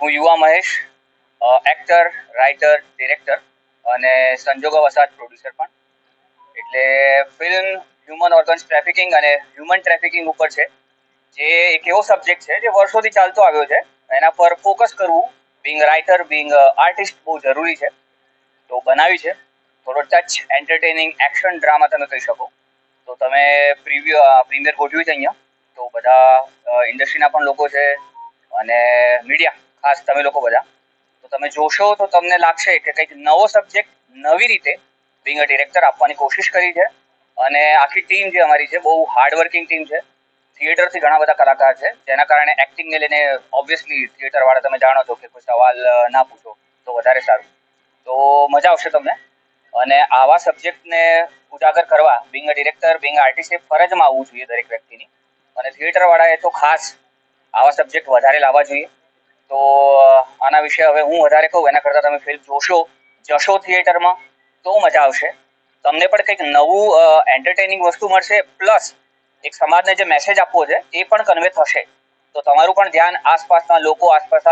હું યુવા Mahesh. Actor writer director અને સંજોગો વસાત પ્રોડ્યુસર પણ. એટલે ફિલ્મ હ્યુમન ઓર્ગન્સ ટ્રાફિકિંગ અને હ્યુમન ટ્રાફિકિંગ ઉપર છે. જે એક એવો સબ્જેક્ટ છે જે વર્ષોથી ચાલતો આવ્યો છે. એના પર ફોકસ કરવું બિંગ રાઇટર બિંગ આર્ટિસ્ટ બહુ જરૂરી છે. તો બનાવી છે. થોડો ટચ એન્ટરટેનિંગ એક્શન ડ્રામા તમે કહી શકો. તો તમે પ્રીવ્યુ પ્રીમિયર ગોઠવ્યું છે અહીંયા. તો બધા ઇન્ડસ્ટ્રીના પણ લોકો છે અને મીડિયા ખાસ તમે લોકો બધા. તો તમે જોશો તો તમને લાગશે કે કંઈક નવો સબ્જેક્ટ નવી રીતે બિંગ અ ડિરેક્ટર આપવાની કોશિશ કરી છે. અને આખી ટીમ જે અમારી છે, બહુ હાર્ડવર્કિંગ ટીમ છે. થિયેટરથી ઘણા બધા કલાકાર છે. જેના કારણે એક્ટિંગને લઈને ઓબ્વિયસલી થિયેટર વાળા તમે જાણો છો કે કોઈ સવાલ ના પૂછો તો વધારે સારું. તો મજા આવશે તમને. અને આવા સબ્જેક્ટને ઉજાગર કરવા being a director being artist એ ફરજમાં આવવું જોઈએ દરેક વ્યક્તિની. અને થિયેટર વાળાએ તો ખાસ આવા સબ્જેક્ટ વધારે લાવવા જોઈએ. તો આના વિશે હવે હું વધારે કહું, એના કરતાં તમે ફિલ્મ જોશો, જશો થિયેટરમાં તો મજા આવશે. તમને પણ કંઈક નવું એન્ટરટેનિંગ વસ્તુ મળશે પ્લસ એક સમાજને જે મેસેજ આપવો છે, એ પણ કન્વે થશે. તો તમારું પણ ધ્યાન આસપાસના લોકો આસપાસ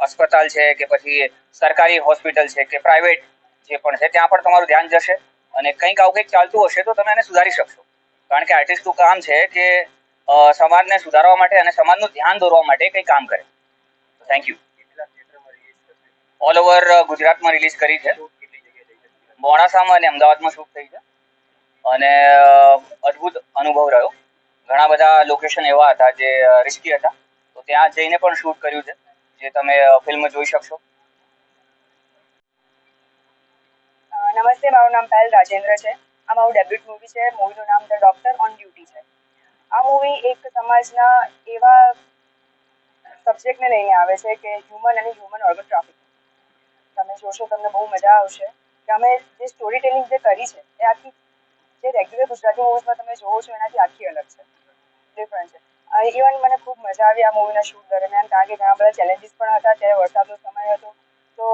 અસ્પતાલ છે કે પછી સરકારી હોસ્પિટલ છે કે પ્રાઇવેટ જે પણ છે, ત્યાં પણ તમારું ધ્યાન જશે અને કંઈક આવું કંઈક ચાલતું હશે તો તમે એને સુધારી શકશો. કારણ કે આર્ટિસ્ટનું કામ છે કે સમાજને સુધારવા માટે અને સમાજનું ધ્યાન દોરવા માટે કંઈ કામ કરે. થેન્ક યુ ઓલ ઓવર ગુજરાતમાં રિલીઝ કરી છે. મોડાસામાં અને અમદાવાદમાં શૂટ થઈ છે. અને અનુભવ રહ્યો ઘણા બધા લોકેશન એવા હતા જે રિસ્કી હતા. તો ત્યાં જઈને પણ શૂટ કર્યું છે, જે તમે ફિલ્મ જોઈ શકશો. નમસ્તે, મારું નામ પહેલ રાજેન્દ્ર છે. આ મારું ડેબ્યુટ મૂવી છે. મૂવીનું નામ ધ ડોક્ટર ઓન ડ્યુટી છે. આ મૂવી એક સમાજના એવા સબ્જેક્ટને લઈને આવે છે કે હ્યુમન અને હ્યુમન ઓર્ગન ટ્રાફિક તમે જોશો, તમને બહુ મજા આવશે. કે અમે જે સ્ટોરી ટેલિંગ જે કરી છે, એ આખી જે રેગ્યુલર ગુજરાતી મૂવીઝમાં તમે જોવો છો, એનાથી આખી અલગ છે. ડિફરન્ટ છે. ઇવન મને ખૂબ મજા આવી આ મૂવીના શૂટ દરમિયાન, કારણ કે ઘણા બધા ચેલેન્જીસ પણ હતા. ત્યારે વરસાદનો સમય હતો, તો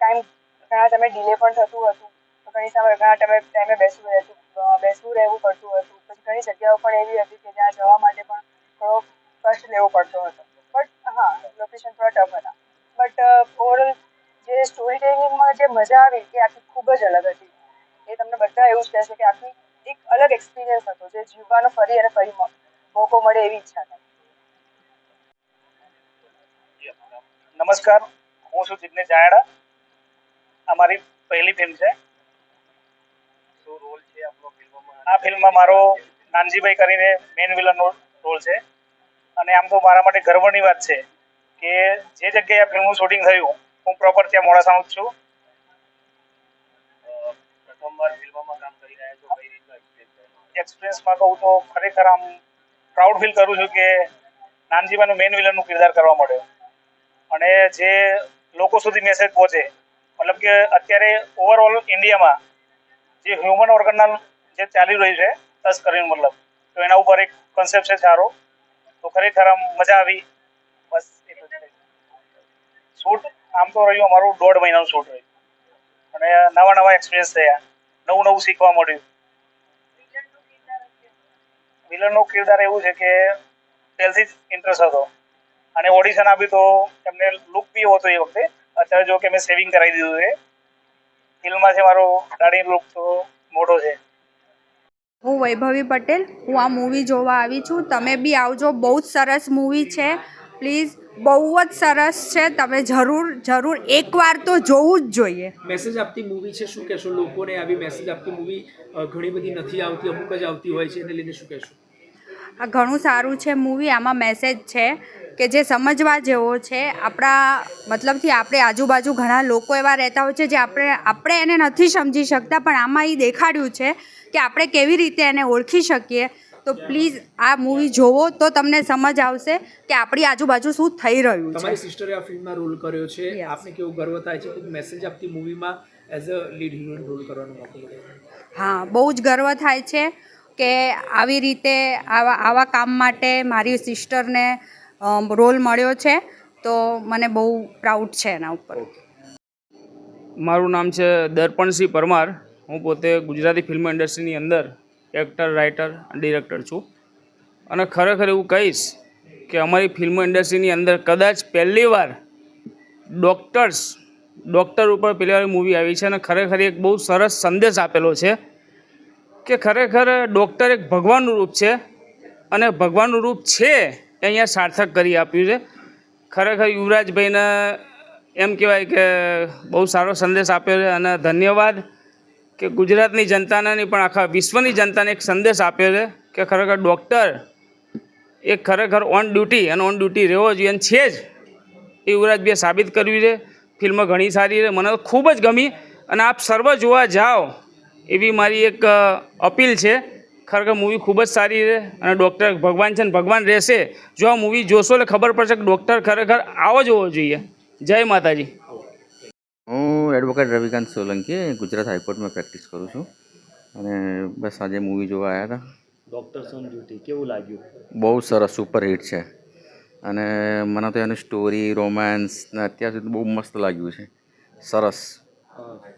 ટાઈમ ઘણા સમય ડિલે પણ થતું હતું. તો ઘણી સમય ઘણા ટાઈમે ટાઈમે બેસવું રહેતું બેસવું રહેવું પડતું હતું. પછી ઘણી જગ્યાઓ પણ એવી હતી કે જ્યાં જવા માટે પણ થોડો કષ્ટ લેવો પડતો હતો. બટ હા લોકેશન થોડા ટફ હતા. બટ ઓવરઓલ જે સ્ટોરી ટેલિંગમાં જે મજા આવી, એ આખી ખૂબ જ અલગ હતી. એ તમને બધા એવું જ કહેશે કે આખી એક અલગ એક્સપિરિયન્સ હતો જે જીવવાનો ફરી અને ફરી મોકો મળે એવી ઈચ્છા હતી. નમસ્કાર. હું છું જિગ્નેશ જાયડા. આ મારી પહેલી ફિલ્મ છે. આ ફિલ્મમાં મારો નાનજીભાઈ કરીને મેન વિલનનો રોલ છે. અને આમ તો મારા માટે ગર્વની વાત છે કે જે જગ્યાએ આ ફિલ્મનું શૂટિંગ થયું હું પ્રોપર ત્યાં મોડાસામાં જ છું. પ્રથમવાર ફિલ્મમાં કામ કરી રહ્યા છો એક્સપિરિયન્સમાં કહું તો ખરેખર આમ પ્રાઉડ ફીલ કરું છું કે નાનજીભાઈનું મેન વિલનનું કિરદાર કરવા મળ્યો. અને જે લોકો સુધી મેસેજ પહોંચે, મતલબ કે અત્યારે ઓવરઓલ ઇન્ડિયામાં જે હ્યુમન ઓર્ગનના જે ચાલી રહ્યું છે તસ્કરીનું મતલબ, તો એના ઉપર એક કન્સેપ્ટ છે સારો. તો ખરેખર આમ મજા આવી. બસ શૂટ આમ તો રહ્યું અમારું દોઢ મહિનાનું શૂટ રહ્યું. અને નવા નવા એક્સપિરિયન્સ થયા. નવું નવું શીખવા મળ્યું. વિલનનો કિરદાર એવું છે કે પહેલથી જ ઇન્ટરેસ્ટ હતો. અને ઓડિશન આપ્યું તો એમને લુક બી એવો હતો એ વખતે. અત્યારે જો કે મેં સેવિંગ કરાવી દીધું છે. ફિલ્મમાં છે મારો દાઢી લુક તો મોટો છે. હું વૈભવી પટેલ, હું આ મૂવી જોવા આવી છું. તમે બી આવજો, બહુ જ સરસ મૂવી છે. પ્લીઝ બહુ જ સરસ છે. તમે જરૂર જરૂર એકવાર તો જોવું જ જોઈએ. મેસેજ આપતી મૂવી છે શું કહેશો? લોકોને આવી મેસેજ આપતી મૂવી ઘણી બધી નથી આવતી અમુક જ આવતી હોય છે એને લઈને શું કહેશો? આ ઘણું સારું છે મૂવી આમાં મેસેજ છે કે જે સમજવા જેવો છે. આપણા મતલબથી આપણે આજુબાજુ ઘણા લોકો એવા રહેતા હોય છે જે આપણે આપણે એને નથી સમજી શકતા પણ આમાં એ દેખાડ્યું છે કે આપણે કેવી રીતે એને ઓળખી શકીએ. તો પ્લીઝ આ મૂવી જોવો તો તમને સમજ આવશે કે આપણી આજુબાજુ શું થઈ રહ્યું છે. તમારી સિસ્ટરે આ ફિલ્મમાં રોલ કર્યો છે. આપને કેવું ગર્વ થાય છે કે મેસેજ આપતી મૂવીમાં as a lead heroine role કરવાનો મોકો મળ્યો? હા બહુ જ ગર્વ થાય છે કે આવી રીતે આવા આવા કામ માટે મારી સિસ્ટરને રોલ મળ્યો છે. તો મને બહુ પ્રાઉડ છે એના ઉપર. મારું નામ છે દર્પણસિંહ પરમાર. હું પોતે ગુજરાતી ફિલ્મ ઇન્ડસ્ટ્રીની અંદર એક્ટર રાઇટર ડિરેક્ટર છું. અને ખરેખર એવું કહીશ કે અમારી ફિલ્મ ઇન્ડસ્ટ્રીની અંદર કદાચ પહેલી વાર ડૉક્ટર્સ ડૉક્ટર ઉપર પહેલી વાર મૂવી આવી છે અને ખરેખર એક બહુ સરસ સંદેશ આપેલો છે કે ખરેખર ડૉક્ટર એક ભગવાનનું રૂપ છે અને ભગવાનનું રૂપ છે એ અહીંયા સાર્થક કરી આપ્યું છે. ખરેખર યુવરાજભાઈને એમ કહેવાય કે બહુ સારો સંદેશ આપ્યો છે અને ધન્યવાદ. કે ગુજરાતની જનતાને નહીં પણ આખા વિશ્વની જનતાને એક સંદેશ આપ્યો છે કે ખરેખર ડૉક્ટર એ ખરેખર ઓન ડ્યુટી અને ઓન ડ્યુટી રહેવો જોઈએ અને છે જ એ યુવરાજભાઈએ સાબિત કર્યું છે. ફિલ્મ ઘણી સારી છે. મને ખૂબ જ ગમી અને આપ સર્વ જોવા જાઓ એવી મારી એક અપીલ છે. ખરેખર મૂવી ખૂબ જ સારી છે અને ડૉક્ટર ભગવાન છે ને ભગવાન રહેશે. જો આ મૂવી જોશો એટલે ખબર પડશે કે ડૉક્ટર ખરેખર આવો જ હોવો જોઈએ. જય માતાજી. હું એડવોકેટ રવિકાંત સોલંકી ગુજરાત હાઈકોર્ટમાં પ્રેક્ટિસ કરું છું. અને બસ આજે મૂવી જોવા આવ્યા હતા. ડૉક્ટર સન ડ્યુટી કેવું લાગ્યું? બહુ સરસ સુપર હિટ છે. અને મને તો એનું સ્ટોરી રોમાન્સ ને અત્યાર સુધી બહુ મસ્ત લાગ્યું છે. સરસ.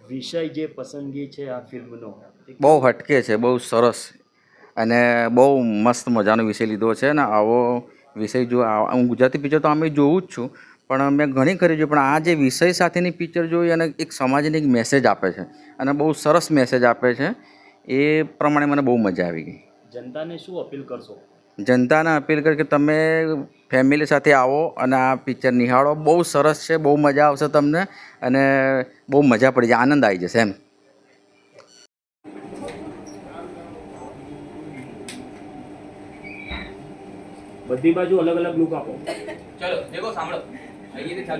વિષય જે પસંદગી છે આ ફિલ્મનો? બહુ હટકે છે બહુ સરસ. અને બહુ મસ્ત મજાનો વિષય લીધો છે. ને આવો વિષય જો હું ગુજરાતી પિક્ચર તો અમે જોઉં જ છું. પણ મેં ઘણી કરી જોઈ પણ આ જે વિષય સાથેની પિક્ચર જોઈ અને એક સમાજને એક મેસેજ આપે છે અને બહુ સરસ મેસેજ આપે છે એ પ્રમાણે મને બહુ મજા આવી ગઈ. જનતાને શું અપીલ કરશો? જનતાને અપીલ કર કે તમે ફેમિલી સાથે આવો અને આ પિક્ચર નિહાળો. બહુ સરસ છે બહુ મજા આવશે તમને અને બહુ મજા પડી જાય આનંદ આવી જશે એમ. બધી બાજુ અલગ અલગ લુક આપો. ચલો દેખો સાંભળો. અહીંયાથી ચાલુ